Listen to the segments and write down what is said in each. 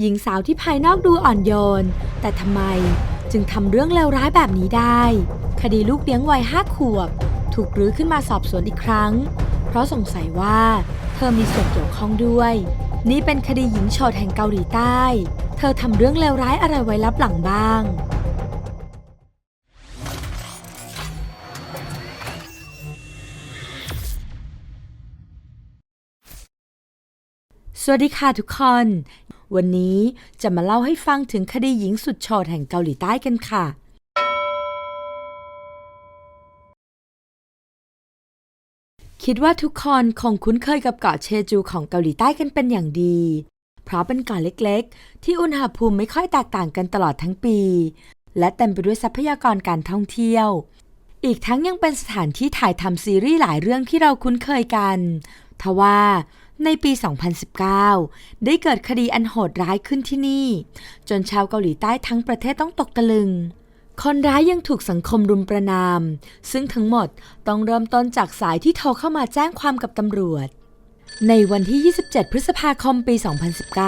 หญิงสาวที่ภายนอกดูอ่อนโยน แต่ทำไมจึงทำเรื่องเลวร้ายแบบนี้ได้ คดีลูกเลี้ยงวัยห้าขวบ ถูกรื้อขึ้นมาสอบสวนอีกครั้ง เพราะสงสัยว่าเธอมีส่วนเกี่ยวข้องด้วย นี่เป็นคดีหญิงโฉดแห่งเกาหลีใต้ เธอทำเรื่องเลวร้ายอะไรไว้ลับหลังบ้าง วัสดีค่ะทุกคน วันนี้จะมาเล่าให้ฟังถึงคดีหญิงสุดโฉดแห่งเกาหลีใต้กันค่ะ คิดว่าทุกคนคงคุ้นเคยกับเกาะเชจูของเกาหลีใต้กันเป็นอย่างดี เพราะเป็นเกาะเล็กๆ ที่อุณหภูมิไม่ค่อยแตกต่างกันตลอดทั้งปี และเต็มไปด้วยทรัพยากรการท่องเที่ยว อีกทั้งยังเป็นสถานที่ถ่ายทำซีรีส์หลายเรื่องที่เราคุ้นเคยกันทว่า ในปี 2019 ได้เกิดคดีอันโหดร้ายขึ้นที่นี่ จนชาวเกาหลีใต้ทั้งประเทศต้องตกตะลึง คนร้ายยังถูกสังคมรุมประนาม ซึ่งทั้งหมดต้องเริ่มต้นจากสายที่โทรเข้ามาแจ้งความกับตำรวจ ในวันที่ 27 พฤษภาคมปี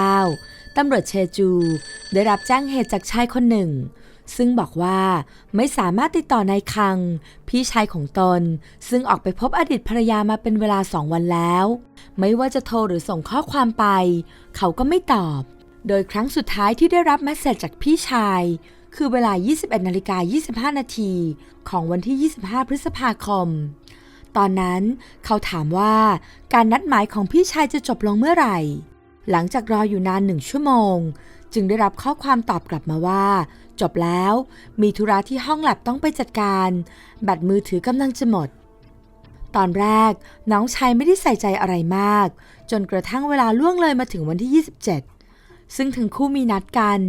2019 ตำรวจเชจู ได้รับแจ้งเหตุจากชายคนหนึ่ง ซึ่งบอกว่าไม่สามารถติดต่อนายคัง พี่ชายของตน ซึ่งออกไปพบอดีตภรรยามาเป็นเวลาสองวันแล้ว ไม่ว่าจะโทรหรือส่งข้อความไป เขาก็ไม่ตอบ โดยครั้งสุดท้ายที่ได้รับแมสเซจจากพี่ชาย คือเวลา 21นาฬิกา25 นาทีของวันที่ 25 พฤษภาคม ตอนนั้นเขาถามว่าการนัดหมายของพี่ชายจะจบลงเมื่อไหร่ หลังจากรออยู่นานหนึ่งชั่วโมง จึงได้รับข้อความตอบกลับมาว่า จบแล้วมีธุระที่ห้องแลบต้องไปจัดการ แบตมือถือกำลังจะหมด ตอนแรกน้องชายไม่ได้ใส่ใจอะไรมาก จนกระทั่งเวลาล่วงเลยมาถึงวันที่ 27 ซึ่งถึงคู่มีนัดกัน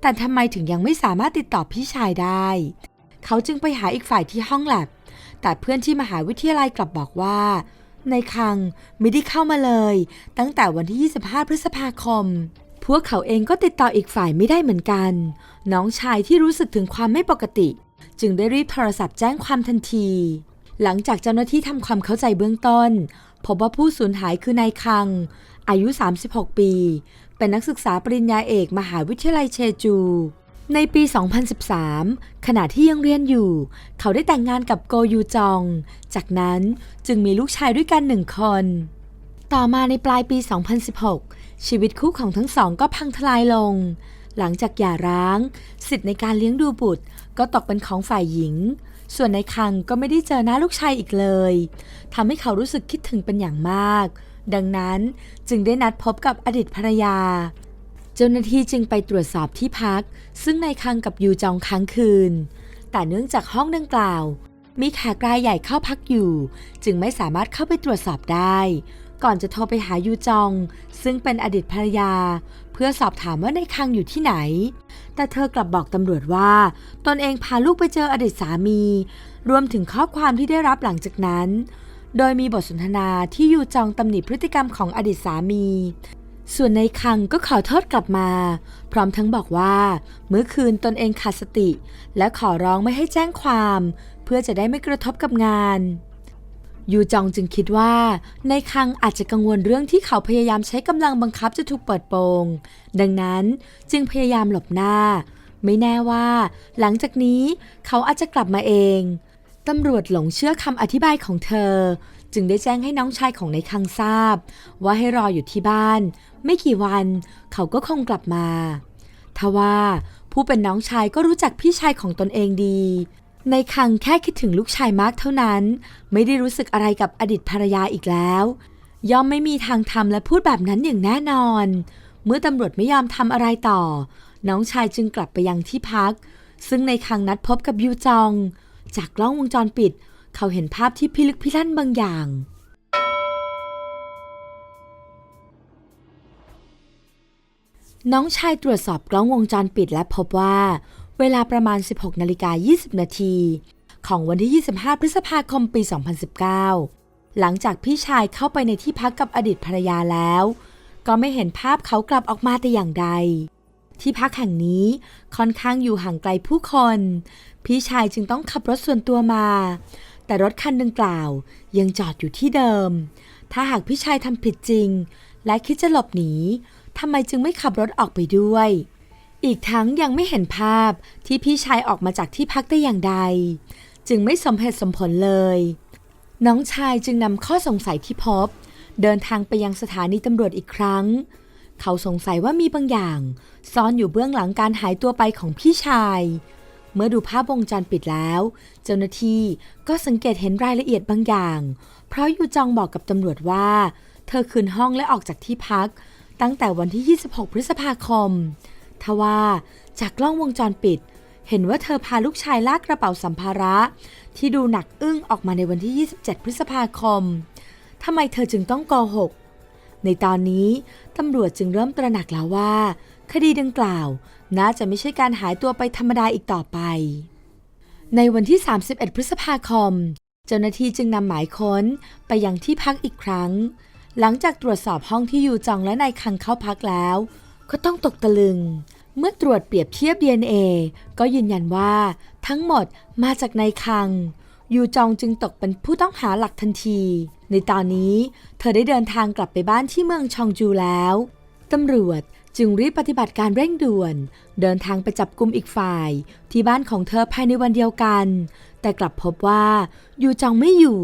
แต่ทำไมถึงยังไม่สามารถติดต่อพี่ชายได้ เขาจึงไปหาอีกฝ่ายที่ห้องแลบ แต่เพื่อนที่มหาวิทยาลัยกลับบอกว่าในคังไม่ได้เข้ามาเลย ตั้งแต่วันที่ 25 พฤษภาคม วกเขาเองก็ติดต่ออีกฝ่ายไม่ได้เหมือนกัน น้องชายที่รู้สึกถึงความไม่ปกติ จึงได้รีบโทรศัพท์แจ้งความทันที หลังจากเจ้าหน้าที่ทำความเข้าใจเบื้องต้น พบว่าผู้สูญหายคือนายคัง อายุ 36 ปี เป็นนักศึกษาปริญญาเอกมหาวิทยาลัยเชจู ในปี 2013 ขณะที่ยังเรียนอยู่ เขาได้แต่งงานกับโกยูจอง จากนั้นจึงมีลูกชายด้วยกันหนึ่งคน ต่อมาในปลายปี 2016 ชีวิตคู่ของทั้งสองก็พังทลายลง หลังจากหย่าร้าง สิทธิ์ในการเลี้ยงดูบุตรก็ตกเป็นของฝ่ายหญิง ส่วนในคังก็ไม่ได้เจอหน้าลูกชายอีกเลยทำให้เขารู้สึกคิดถึงเป็นอย่างมาก ดังนั้นจึงได้นัดพบกับอดีตภรรยา เจ้าหน้าที่จึงไปตรวจสอบที่พัก ซึ่งในคังกับยูจองค้างคืน แต่เนื่องจากห้องดังกล่าว มีแขกรายใหญ่เข้าพักอยู่ จึงไม่สามารถเข้าไปตรวจสอบได้ ก่อนจะโทรไปหายูจอง ซึ่งเป็นอดีตภรรยา เพื่อสอบถามว่าในคังอยู่ที่ไหน แต่เธอกลับบอกตำรวจว่า ตนเองพาลูกไปเจออดีตสามี รวมถึงข้อความที่ได้รับหลังจากนั้น โดยมีบทสนทนาที่ยูจองตำหนิพฤติกรรมของอดีตสามี ส่วนในคังก็ขอโทษกลับมา พร้อมทั้งบอกว่า เมื่อคืนตนเองขาดสติ และขอร้องไม่ให้แจ้งความ เพื่อจะได้ไม่กระทบกับงาน ยูจองจึงคิดว่า ในคังอาจจะกังวลเรื่องที่เขาพยายามใช้กำลังบังคับจะถูกเปิดโปง ดังนั้นจึงพยายามหลบหน้า ไม่แน่ว่า หลังจากนี้เขาอาจจะกลับมาเองตำรวจหลงเชื่อคำอธิบายของเธอ จึงได้แจ้งให้น้องชายของในคังทราบ ว่าให้รออยู่ที่บ้าน ไม่กี่วันเขาก็คงกลับมาทว่าผู้เป็นน้องชายก็รู้จักพี่ชายของตนเองดี ในคังแค่คิดถึงลูกชายมากเท่านั้น ไม่ได้รู้สึกอะไรกับอดีตภรรยาอีกแล้ว ย่อมไม่มีทางทำและพูดแบบนั้นอย่างแน่นอน เมื่อตำรวจไม่ยอมทำอะไรต่อ น้องชายจึงกลับไปยังที่พัก ซึ่งในคังนัดพบกับยูจอง จากกล้องวงจรปิด เขาเห็นภาพที่พิลึกพิลั่นบางอย่างน้องชายตรวจสอบกล้องวงจรปิดและพบว่า เวลาประมาณ 16นาฬิกา20 นาทีของวันที่ 25 พฤษภาคม ปี 2019 หลังจากพี่ชายเข้าไปในที่พักกับอดีตภรรยาแล้ว ก็ไม่เห็นภาพเขากลับออกมาแต่อย่างใด ที่พักแห่งนี้ค่อนข้างอยู่ห่างไกลผู้คน พี่ชายจึงต้องขับรถส่วนตัวมา แต่รถคันดังกล่าวยังจอดอยู่ที่เดิม ถ้าหากพี่ชายทำผิดจริง และคิดจะหลบหนีทำไมจึงไม่ขับรถออกไปด้วย อีกทั้งยังไม่เห็นภาพที่พี่ชายออกมาจากที่พักได้อย่างใด จึงไม่สมเหตุสมผลเลย น้องชายจึงนำข้อสงสัยที่พบ เดินทางไปยังสถานีตำรวจอีกครั้ง เขาสงสัยว่ามีบางอย่าง ซ่อนอยู่เบื้องหลังการหายตัวไปของพี่ชาย เมื่อดูภาพวงจรปิดแล้ว เจ้าหน้าที่ก็สังเกตเห็นรายละเอียดบางอย่าง เพราะยูจองบอกกับตำรวจว่า เธอคืนห้องและออกจากที่พัก ตั้งแต่วันที่ 26 พฤษภาคม ทว่าจากกล้องวงจรปิด เห็นว่าเธอพาลูกชายลากกระเป๋าสัมภาระ ที่ดูหนักอึ้งออกมาในวันที่ 27 พฤษภาคมทำไมเธอจึงต้องโกหก ในตอนนี้ตำรวจจึงเริ่มตระหนักแล้วว่า คดีดังกล่าว น่าจะไม่ใช่การหายตัวไปธรรมดาอีกต่อไป ในวันที่ 31 พฤษภาคม เจ้าหน้าที่จึงนำหมายค้นไปยังที่พักอีกครั้ง หลังจากตรวจสอบห้องที่ยูจองและนายคังเข้าพักแล้ว ก็ต้องตกตะลึง เมื่อตรวจเปรียบเทียบ DNA ก็ยืนยันว่าทั้งหมดมาจากนายคัง ยูจองจึงตกเป็นผู้ต้องหาหลักทันที ในตอนนี้เธอได้เดินทางกลับไปบ้านที่เมืองชองจูแล้ว ตำรวจจึงรีบปฏิบัติการเร่งด่วน เดินทางไปจับกลุ่มอีกฝ่าย ที่บ้านของเธอภายในวันเดียวกัน แต่กลับพบว่ายูจองไม่อยู่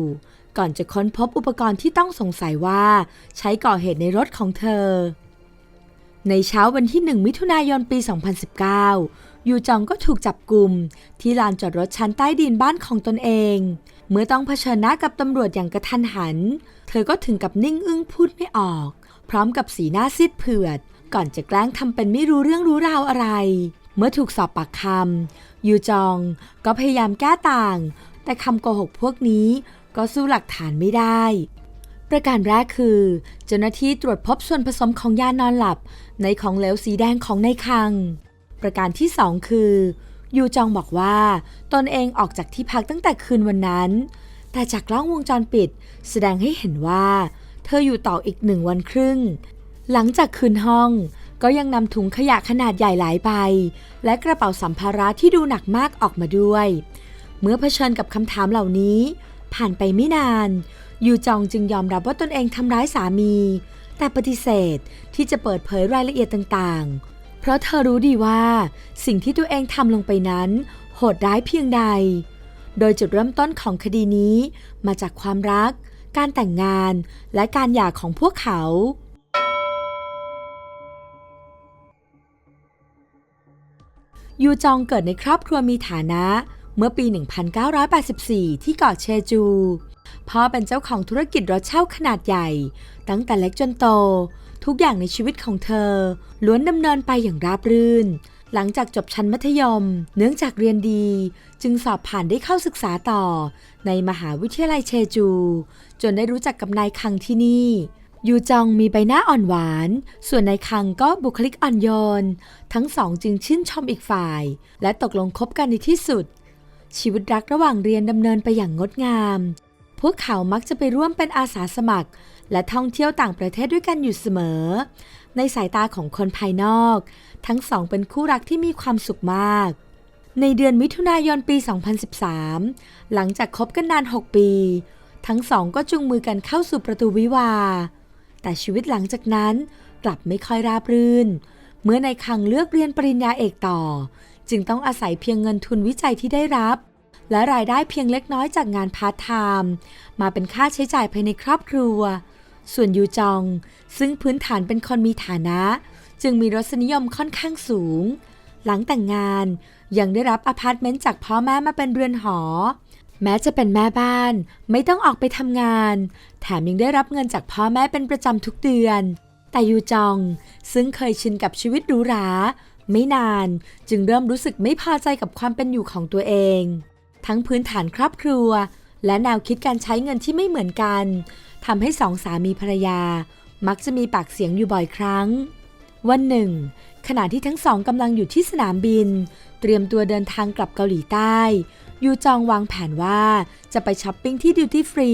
ก่อนจะค้นพบอุปกรณ์ที่ต้องสงสัยว่า ใช้ก่อเหตุในรถของเธอ ในเช้าวันที่ 1 มิถุนายนปี 2019 ยูจองก็ถูกจับกลุ่มที่ลานจอดรถชั้นใต้ดินบ้านของตนเอง เมื่อต้องเผชิญหน้ากับตำรวจอย่างกระทันหัน เธอก็ถึงกับนิ่งอึ้งพูดไม่ออก พร้อมกับสีหน้าซีดเผือด ก่อนจะแกล้งทำเป็นไม่รู้เรื่องรู้ราวอะไร เมื่อถูกสอบปากคำยูจองก็พยายามแก้ต่าง แต่คำโกหกพวกนี้ก็สู้หลักฐานไม่ได้ ประการแรกคือ เจ้าหน้าที่ตรวจพบส่วนผสมของยานอนหลับ ในของเหลวสีแดงของในคัง ประการที่สองคือ ยูจองบอกว่า ตนเองออกจากที่พักตั้งแต่คืนวันนั้น แต่จากกล้องวงจรปิด แสดงให้เห็นว่า เธออยู่ต่ออีกหนึ่งวันครึ่ง หลังจากคืนห้องก็ยังนำถุงขยะขนาดใหญ่หลายใบ และกระเป๋าสัมภาระที่ดูหนักมากออกมาด้วย เมื่อเผชิญกับคำถามเหล่านี้ ผ่านไปไม่นาน ยูจองจึงยอมรับว่าตนเองทำร้ายสามี แต่ปฏิเสธที่จะเปิดเผยรายละเอียดต่างๆ เพราะเธอรู้ดีว่า สิ่งที่ตัวเองทำลงไปนั้น โหดร้ายเพียงใด โดยจุดเริ่มต้นของคดีนี้มาจากความรัก การแต่งงาน และการหย่าของพวกเขายูจองเกิดในครอบครัวมีฐานะ เมื่อปี 1984 ที่เกาะเชจู พ่อเป็นเจ้าของธุรกิจรถเช่าขนาดใหญ่ ตั้งแต่เล็กจนโต ทุกอย่างในชีวิตของเธอ ล้วนดำเนินไปอย่างราบรื่น หลังจากจบชั้นมัธยม เนื่องจากเรียนดี จึงสอบผ่านได้เข้าศึกษาต่อ ในมหาวิทยาลัยเชจู จนได้รู้จักกับนายคังที่นี่ยูจองมีใบหน้าอ่อนหวาน ส่วนนายคังก็บุคลิกอ่อนโยน ทั้งสองจึงชื่นชมอีกฝ่าย และตกลงคบกันในที่สุด ชีวิตรักระหว่างเรียนดำเนินไปอย่างงดงาม พวกเขามักจะไปร่วมเป็นอาสาสมัคร และท่องเที่ยวต่างประเทศด้วยกันอยู่เสมอ ในสายตาของคนภายนอก ทั้งสองเป็นคู่รักที่มีความสุขมาก ในเดือนมิถุนายนปี 2013 หลังจากคบกันนาน 6 ปี ทั้งสองก็จุงมือกันเข้าสู่ประตูวิวา แต่ชีวิตหลังจากนั้นกลับไม่ค่อยราบรื่น เมื่อในคังเลือกเรียนปริญญาเอกต่อ จึงต้องอาศัยเพียงเงินทุนวิจัยที่ได้รับ และรายได้เพียงเล็กน้อยจากงานพาร์ทไทม์มาเป็นค่าใช้จ่ายภายในครอบครัว ส่วนยูจอง ซึ่งพื้นฐานเป็นคนมีฐานะ จึงมีรสนิยมค่อนข้างสูง หลังแต่งงานยังได้รับอพาร์ตเมนต์จากพ่อแม่มาเป็นเรือนหอ แม้จะเป็นแม่บ้าน ไม่ต้องออกไปทำงาน แถมยังได้รับเงินจากพ่อแม่เป็นประจำทุกเดือน แต่ยูจอง ซึ่งเคยชินกับชีวิตหรูหราไม่นานจึงเริ่มรู้สึกไม่พอใจกับความเป็นอยู่ของตัวเอง ทั้งพื้นฐานครอบครัว และแนวคิดการใช้เงินที่ไม่เหมือนกันทำให้สองสามีภรรยา มักจะมีปากเสียงอยู่บ่อยครั้ง วันหนึ่ง ขณะที่ทั้งสองกำลังอยู่ที่สนามบิน เตรียมตัวเดินทางกลับเกาหลีใต้ยูจองวางแผนว่าจะไปช้อปปิ้งที่ดิวตี้ฟรี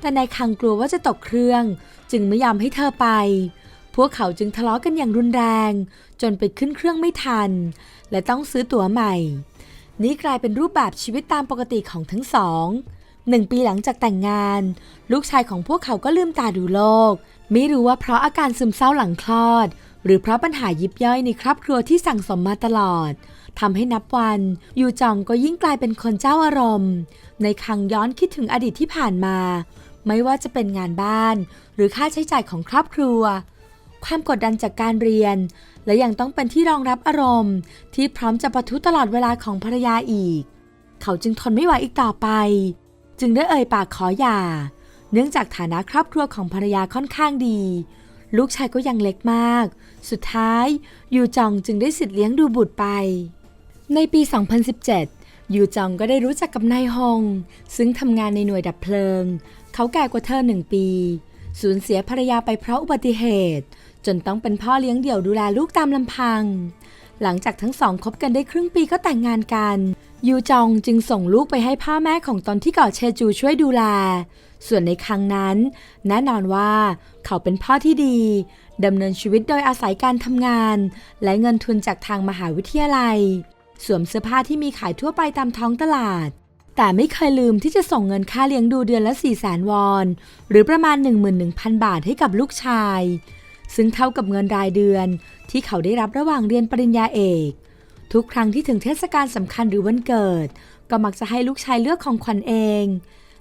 แต่นายคังกลัวว่าจะตกเครื่อง จึงไม่ยอมให้เธอไป พวกเขาจึงทะเลาะกันอย่างรุนแรง จนไปขึ้นเครื่องไม่ทัน และต้องซื้อตั๋วใหม่ นี่กลายเป็นรูปแบบชีวิตตามปกติของทั้งสองหนึ่งปีหลังจากแต่งงาน ลูกชายของพวกเขาก็ลืมตาดูโลก ไม่รู้ว่าเพราะอาการซึมเศร้าหลังคลอด หรือเพราะปัญหายิบย่อยในครอบครัวที่สั่งสมมาตลอดทำให้นับวัน ยูจองก็ยิ่งกลายเป็นคนเจ้าอารมณ์ ในครั้งย้อนคิดถึงอดีตที่ผ่านมา ไม่ว่าจะเป็นงานบ้าน หรือค่าใช้จ่ายของครอบครัว ความกดดันจากการเรียน และยังต้องเป็นที่รองรับอารมณ์ ที่พร้อมจะปะทุตลอดเวลาของภรรยาอีก เขาจึงทนไม่ไหวอีกต่อไป จึงได้เอ่ยปากขอหย่า เนื่องจากฐานะครอบครัวของภรรยาค่อนข้างดี ลูกชายก็ยังเล็กมาก สุดท้าย ยูจองจึงได้สิทธิ์เลี้ยงดูบุตรไป ในปี 2017 ยูจองก็ได้รู้จักกับนายฮง ซึ่งทำงานในหน่วยดับเพลิง เขาแก่กว่าเธอหนึ่งปีสูญเสียภรรยาไปเพราะอุบัติเหตุ จนต้องเป็นพ่อเลี้ยงเดี่ยวดูแลลูกตามลำพัง หลังจากทั้งสองคบกันได้ครึ่งปีก็แต่งงานกัน ยูจองจึงส่งลูกไปให้พ่อแม่ของตนที่เกาะเชจูช่วยดูแล ส่วนในครั้งนั้น แน่นอนว่าเขาเป็นพ่อที่ดีดำเนินชีวิตโดยอาศัยการทำงาน และเงินทุนจากทางมหาวิทยาลัย สวมเสื้อผ้าที่มีขายทั่วไปตามท้องตลาด แต่ไม่เคยลืมที่จะส่งเงินค่าเลี้ยงดูเดือนละ4 0 0แสนวอน หรือประมาณ 11,000 บาทให้กับลูกชาย ซึ่งเท่ากับเงินรายเดือนที่เขาได้รับระหว่างเรียนปริญญาเอก ทุกครั้งที่ถึงเทศกาลสำคัญหรือวันเกิด ก็มักจะให้ลูกชายเลือกของขวัญเอง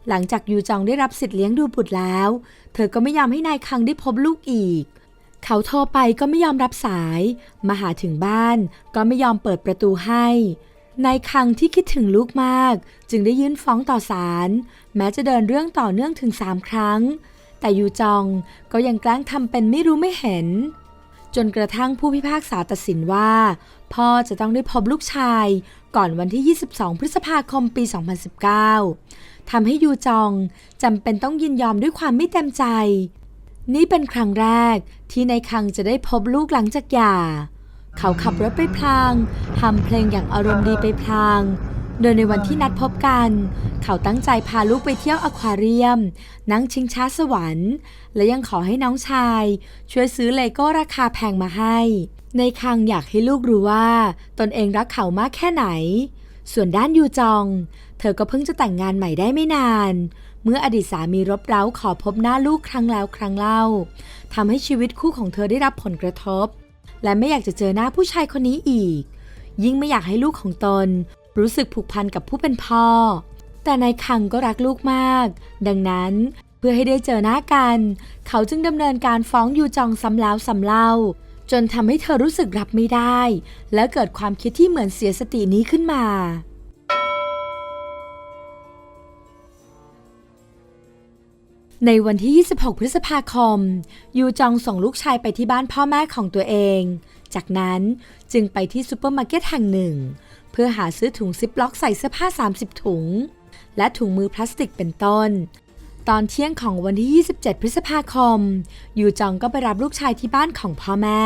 หลังจากยูจองได้รับสิทธิ์เลี้ยงดูบุตรแล้ว เธอก็ไม่ยอมให้นายคังได้พบลูกอีก เขาโทรไปก็ไม่ยอมรับสาย มาหาถึงบ้าน ก็ไม่ยอมเปิดประตูให้นายคังที่คิดถึงลูกมาก จึงได้ยื่นฟ้องต่อศาลแม้จะเดินเรื่องต่อเนื่องถึงสามครั้ง แต่ยูจองก็ยังแกล้งทำเป็นไม่รู้ไม่เห็น จนกระทั่งผู้พิพากษาตัดสินว่า พ่อจะต้องได้พบลูกชาย ก่อนวันที่ 22 พฤษภาคมปี 2019 ทำให้ยูจองจำเป็นต้องยินยอมด้วยความไม่เต็มใจ นี่เป็นครั้งแรกที่ในคังจะได้พบลูกหลังจากหย่า เขาขับรถไปพลางทำเพลงอย่างอารมณ์ดีไปพลาง โดยในวันที่นัดพบกัน เขาตั้งใจพาลูกไปเที่ยวอควาเรียม นั่งชิงช้าสวรรค์ และยังขอให้น้องชาย ช่วยซื้อเลโก้ราคาแพงมาให้ ในคังอยากให้ลูกรู้ว่า ตนเองรักเขามากแค่ไหน ส่วนด้านยูจอง เธอก็เพิ่งจะแต่งงานใหม่ได้ไม่นาน เมื่ออดีตสามีรบเร้าขอพบหน้าลูกครั้งแล้วครั้งเล่าทำให้ชีวิตคู่ของเธอได้รับผลกระทบ และไม่อยากจะเจอหน้าผู้ชายคนนี้อีก ยิ่งไม่อยากให้ลูกของตน รู้สึกผูกพันกับผู้เป็นพ่อ แต่นายคังก็รักลูกมาก ดังนั้นเพื่อให้ได้เจอหน้ากัน เขาจึงดำเนินการฟ้องยูจองซ้ำแล้วซ้ำเล่า จนทำให้เธอรู้สึกรับไม่ได้ และเกิดความคิดที่เหมือนเสียสตินี้ขึ้นมาในวันที่ 26 พฤษภาคม ยูจองส่งลูกชายไปที่บ้านพ่อแม่ของตัวเอง จากนั้นจึงไปที่ซูเปอร์มาร์เก็ตแห่งหนึ่ง เพื่อหาซื้อถุงซิปล็อกใส่เสื้อผ้า 30 ถุง และถุงมือพลาสติกเป็นต้น ตอนเที่ยงของวันที่ 27 พฤษภาคม ยูจองก็ไปรับลูกชายที่บ้านของพ่อแม่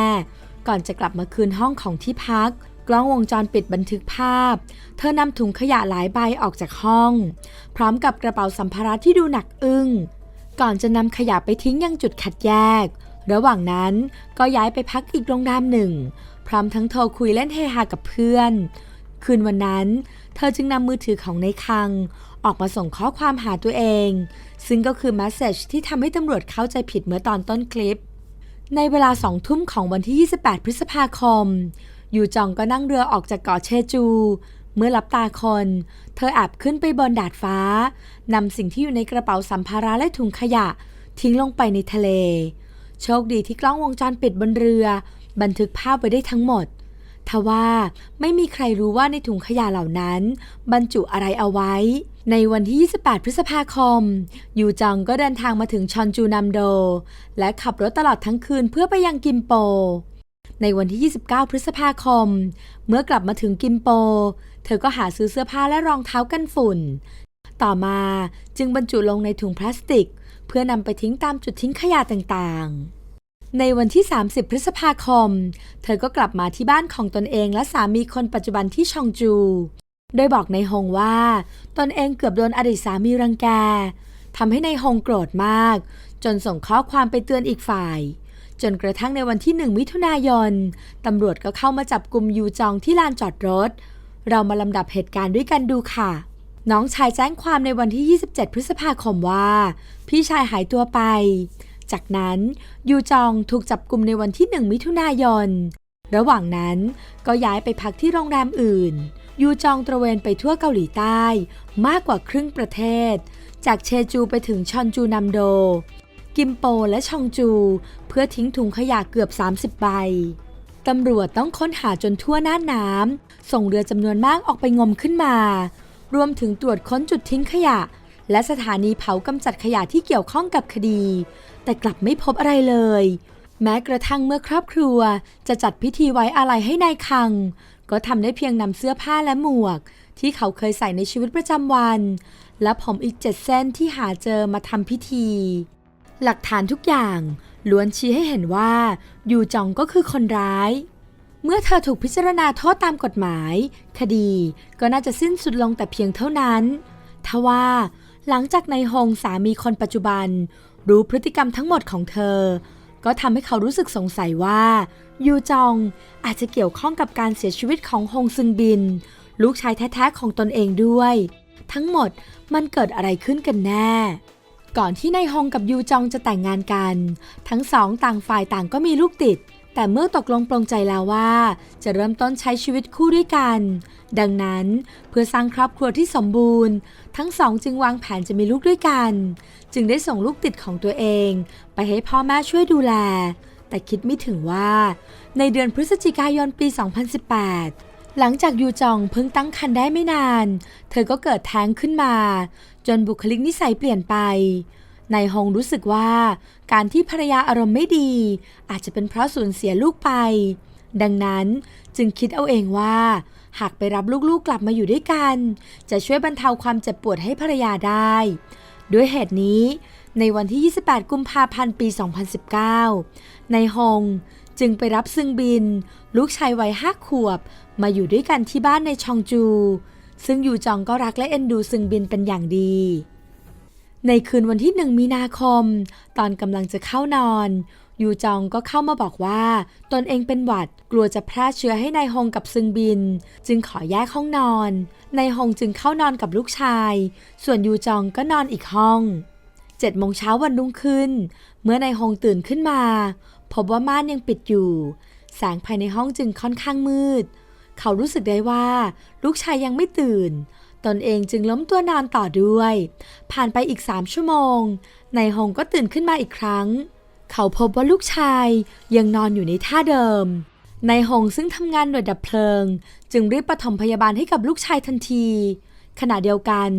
ก่อนจะกลับมาคืนห้องของที่พัก กล้องวงจรปิดบันทึกภาพ เธอนำถุงขยะหลายใบออกจากห้อง พร้อมกับกระเป๋าสัมภาระที่ดูหนักอึ้ง ก่อนจะนำขยะไปทิ้งยังจุดคัดแยกระหว่างนั้นก็ย้ายไปพักอีกโรงแรมหนึ่ง พร้อมทั้งโทรคุยเล่นเฮฮากับเพื่อน คืนวันนั้น เธอจึงนำมือถือของในคัง ออกมาส่งข้อความหาตัวเอง ซึ่งก็คือ m มสเซจที่ทำให้ตำรวจเข้าใจผิดเมื่อตอนต้นคลิป ในเวลาสองทุ่มของวันที่ 28 พฤษภาคม ยูจองก็นั่งเรือออกจากเกาะเชจู เมื่อลับตาคน เธอแอบขึ้นไปบนดาดฟ้านำสิ่งที่อยู่ในกระเป๋าสัมภาระและถุงขยะ ทิ้งลงไปในทะเล โชคดีที่กล้องวงจรปิดบนเรือ บันทึกภาพไว้ได้ทั้งหมด ทว่าไม่มีใครรู้ว่าในถุงขยะเหล่านั้น บรรจุอะไรเอาไว้ ในวันที่ 28 พฤษภาคม ยูจองก็เดินทางมาถึงชอนจูนัมโด และขับรถตลอดทั้งคืนเพื่อไปยังกิมโป ในวันที่ 29 พฤษภาคม เมื่อกลับมาถึงกิมโป เธอก็หาซื้อเสื้อผ้าและรองเท้ากันฝุ่น ต่อมาจึงบรรจุลงในถุงพลาสติก เพื่อนำไปทิ้งตามจุดทิ้งขยะต่างๆ ในวันที่ 30 พฤษภาคม เธอก็กลับมาที่บ้านของตนเองและสามีคนปัจจุบันที่ชองจู โดยบอกในฮงว่า ตนเองเกือบโดนอดีตสามีรังแกทำให้ในฮงโกรธมาก จนส่งข้อความไปเตือนอีกฝ่าย จนกระทั่งในวันที่1มิถุนายนตำรวจก็เข้ามาจับกลุ่มยูจองที่ลานจอดรถ เรามาลำดับเหตุการณ์ด้วยกันดูค่ะ น้องชายแจ้งความในวันที่ 27 พฤษภาคมว่า พี่ชายหายตัวไป จากนั้นยูจองถูกจับกลุ่มในวันที่ 1 มิถุนายน ระหว่างนั้นก็ย้ายไปพักที่โรงแรมอื่น ยูจองตระเวนไปทั่วเกาหลีใต้ มากกว่าครึ่งประเทศ จากเชจูไปถึงชอนจูนัมโด กิมโปและชองจู เพื่อทิ้งถุงขยะเกือบ 30 ใบตำรวจต้องค้นหาจนทั่วหน่าน้ำ ส่งเรือจำนวนมากออกไปงมขึ้นมา รวมถึงตรวจค้นจุดทิ้งขยะ และสถานีเผากำจัดขยะที่เกี่ยวข้องกับคดี แต่กลับไม่พบอะไรเลย แม้กระทั่งเมื่อครอบครัวจะจัดพิธีไว้อาลัยให้นายคัง ก็ทำได้เพียงนำเสื้อผ้าและหมวก ที่เขาเคยใส่ในชีวิตประจำวัน และผมอีกเจ็ดเส้นที่หาเจอมาทำพิธี หลักฐานทุกอย่างล้วนชี้ให้เห็นว่ายูจองก็คือคนร้ายเมื่อเธอถูกพิจารณาโทษตามกฎหมาย คดีก็น่าจะสิ้นสุดลงแต่เพียงเท่านั้น ทว่า หลังจากนายฮงสามีคนปัจจุบัน รู้พฤติกรรมทั้งหมดของเธอ ก็ทำให้เขารู้สึกสงสัยว่ายูจองอาจจะเกี่ยวข้องกับการเสียชีวิตของฮงซึงบิน ลูกชายแท้ๆของตนเองด้วย ทั้งหมดมันเกิดอะไรขึ้นกันแน่ ก่อนที่นายฮงกับยูจองจะแต่งงานกัน ทั้งสองต่างฝ่ายต่างก็มีลูกติด แต่เมื่อตกลงปลงใจแล้วว่า จะเริ่มต้นใช้ชีวิตคู่ด้วยกัน ดังนั้นเพื่อสร้างครอบครัวที่สมบูรณ์ ทั้งสองจึงวางแผนจะมีลูกด้วยกัน จึงได้ส่งลูกติดของตัวเอง ไปให้พ่อแม่ช่วยดูแล แต่คิดไม่ถึงว่า ในเดือนพฤศจิกายนปี 2018 หลังจากยูจองเพิ่งตั้งครรภ์ได้ไม่นาน เธอก็เกิดแท้งขึ้นมา จนบุคลิกนิสัยเปลี่ยนไป นายฮงรู้สึกว่า การที่ภรรยาอารมณ์ไม่ดี อาจจะเป็นเพราะสูญเสียลูกไป ดังนั้นจึงคิดเอาเองว่า หากไปรับลูกๆกลับมาอยู่ด้วยกัน จะช่วยบรรเทาความเจ็บปวดให้ภรรยาได้ ด้วยเหตุนี้ ในวันที่ 28 กุมภาพันธ์ปี 2019 นายฮงจึงไปรับซึงบิน ลูกชายวัยห้าขวบ มาอยู่ด้วยกันที่บ้านในชองจู ซึ่งยูจองก็รักและเอ็นดูซึงบินเป็นอย่างดี ในคืนวันที่หนึ่งมีนาคม ตอนกำลังจะเข้านอน ยูจองก็เข้ามาบอกว่า ตนเองเป็นหวัดกลัวจะแพร่เชื้อให้นายฮงกับซึงบิน จึงขอแยกห้องนอนนายฮงจึงเข้านอนกับลูกชาย ส่วนยูจองก็นอนอีกห้องเจ็ดโมงเช้าวันรุ่งขึ้น เมื่อนายฮงตื่นขึ้นมา พบว่าม่านยังปิดอยู่ แสงภายในห้องจึงค่อนข้างมืด เขารู้สึกได้ว่า ลูกชายยังไม่ตื่น ตนเองจึงล้มตัวนอนต่อด้วย ผ่านไปอีกสามชั่วโมง นายฮงก็ตื่นขึ้นมาอีกครั้ง เขาพบว่าลูกชายยังนอนอยู่ในท่าเดิม นายฮงซึ่งทำงานหน่วยดับเพลิง จึงรีบปฐมพยาบาลให้กับลูกชายทันที ขณะเดียวกัน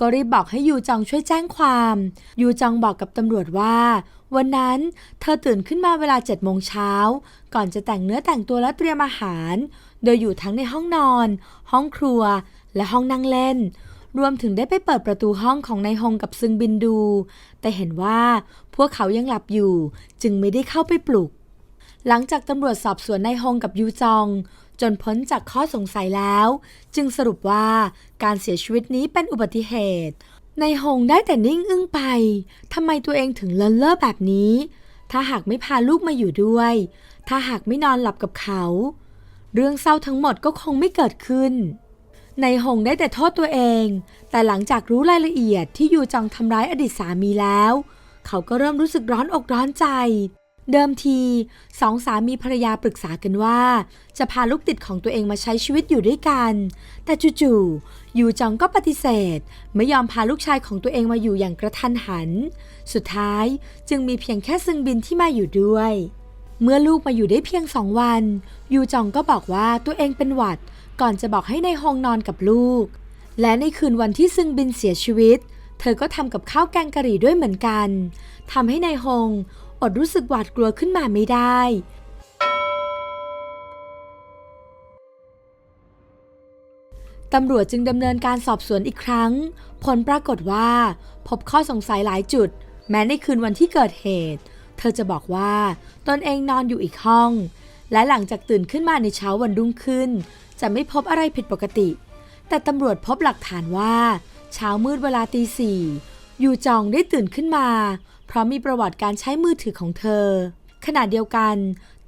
ก็รีบบอกให้ยูจองช่วยแจ้งความ ยูจองบอกกับตำรวจว่า วันนั้นเธอตื่นขึ้นมาเวลา7โมงเช้า ก่อนจะแต่งเนื้อแต่งตัวและเตรียมอาหาร โดยอยู่ทั้งในห้องนอน ห้องครัว และห้องนั่งเล่น รวมถึงได้ไปเปิดประตูห้องของนายฮงกับซึงบินดู แต่เห็นว่าพวกเขายังหลับอยู่ จึงไม่ได้เข้าไปปลุก หลังจากตำรวจสอบสวนนายฮงกับยูจอง จนพ้นจากข้อสงสัยแล้ว จึงสรุปว่าการเสียชีวิตนี้เป็นอุบัติเหตุายฮงได้แต่นิ่งอึ้งไป ทำไมตัวเองถึงเลินเล่อแบบนี้ ถ้าหากไม่พาลูกมาอยู่ด้วย ถ้าหากไม่นอนหลับกับเขา เรื่องเศร้าทั้งหมดก็คงไม่เกิดขึ้น ในายฮงได้แต่โทษตัวเอง แต่หลังจากรู้รายละเอียดที่ยูจองทำร้ายอดีตสามีแล้ว เขาก็เริ่มรู้สึกร้อนอกร้อนใจ เดิมทีสองสามีภรรยาปรึกษากันว่า จะพาลูกติดของตัวเองมาใช้ชีวิตอยู่ด้วยกัน แต่จู่ๆ ยูจองก็ปฏิเสธ ไม่ยอมพาลูกชายของตัวเองมาอยู่อย่างกระทันหัน สุดท้ายจึงมีเพียงแค่ซึงบินที่มาอยู่ด้วย เมื่อลูกมาอยู่ได้เพียงสองวัน ยูจองก็บอกว่าตัวเองเป็นหวัด ก่อนจะบอกให้ในายฮงนอนกับลูก และในคืนวันที่ซึงบินเสียชีวิต เธอก็ทำกับข้าวแกงกะหรี่ด้วยเหมือนกันทำให้ในายฮงอดรู้สึกหวาดกลัวขึ้นมาไม่ได้ ตำรวจจึงดำเนินการสอบสวนอีกครั้ง ผลปรากฏว่า พบข้อสงสัยหลายจุด แม้ในคืนวันที่เกิดเหตุ เธอจะบอกว่า ตนเองนอนอยู่อีกห้อง และหลังจากตื่นขึ้นมาในเช้าวันรุ่งขึ้น จะไม่พบอะไรผิดปกติ แต่ตำรวจพบหลักฐานว่า เช้ามืดเวลาตีสี่อยู่จองได้ตื่นขึ้นมา เพราะมีประวัติการใช้มือถือของเธอขณะเดียวกัน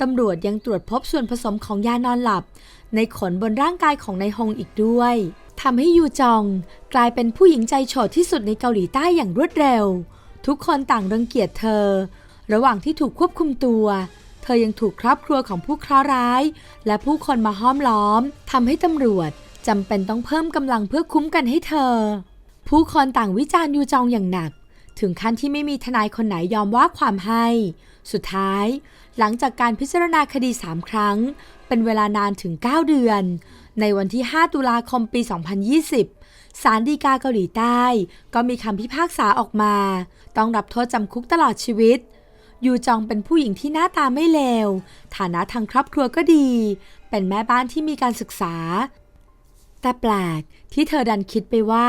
ตำรวจยังตรวจพบส่วนผสมของยานอนหลับ ในขนบนร่างกายของนายฮงอีกด้วยทำให้ยูจองกลายเป็นผู้หญิงใจโฉดที่สุดในเกาหลีใต้อย่างรวดเร็ว ทุกคนต่างรังเกียจเธอ ระหว่างที่ถูกควบคุมตัว เธอยังถูกครอบครัวของผู้เคราะห์ร้าย และผู้คนมาห้อมล้อมทำให้ตำรวจจำเป็นต้องเพิ่มกำลังเพื่อคุ้มกันให้เธอ ผู้คนต่างวิจารณ์ยูจองอย่างหนัก ถึงขั้นที่ไม่มีทนายคนไหนยอมว่าความให้ สุดท้าย หลังจากการพิจารณาคดี 3 ครั้ง เป็นเวลานานถึง 9 เดือน ในวันที่ 5 ตุลาคมปี 2020 ศาลฎีกาเกาหลีใต้ ก็มีคำพิพากษาออกมา ต้องรับโทษจำคุกตลอดชีวิต ยูจองเป็นผู้หญิงที่หน้าตาไม่เลว ฐานะทางครอบครัวก็ดี เป็นแม่บ้านที่มีการศึกษา แต่แปลกที่เธอดันคิดไปว่า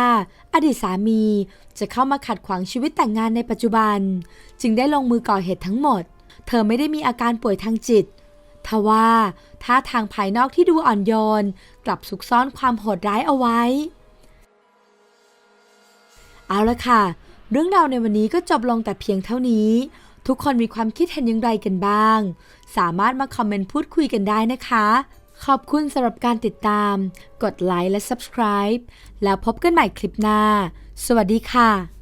อดีตสามีจะเข้ามาขัดขวางชีวิตแต่งงานในปัจจุบัน จึงได้ลงมือก่อเหตุทั้งหมด เธอไม่ได้มีอาการป่วยทางจิตทว่าท่าทางภายนอกที่ดูอ่อนโยน กลับซุกซ่อนความโหดร้ายเอาไว้ เอาละค่ะ เรื่องราวในวันนี้ก็จบลงแต่เพียงเท่านี้ ทุกคนมีความคิดเห็นอย่างไรกันบ้าง สามารถมาคอมเมนต์พูดคุยกันได้นะคะ ขอบคุณสำหรับการติดตาม กดไลค์และ subscribe แล้วพบกันใหม่คลิปหน้า สวัสดีค่ะ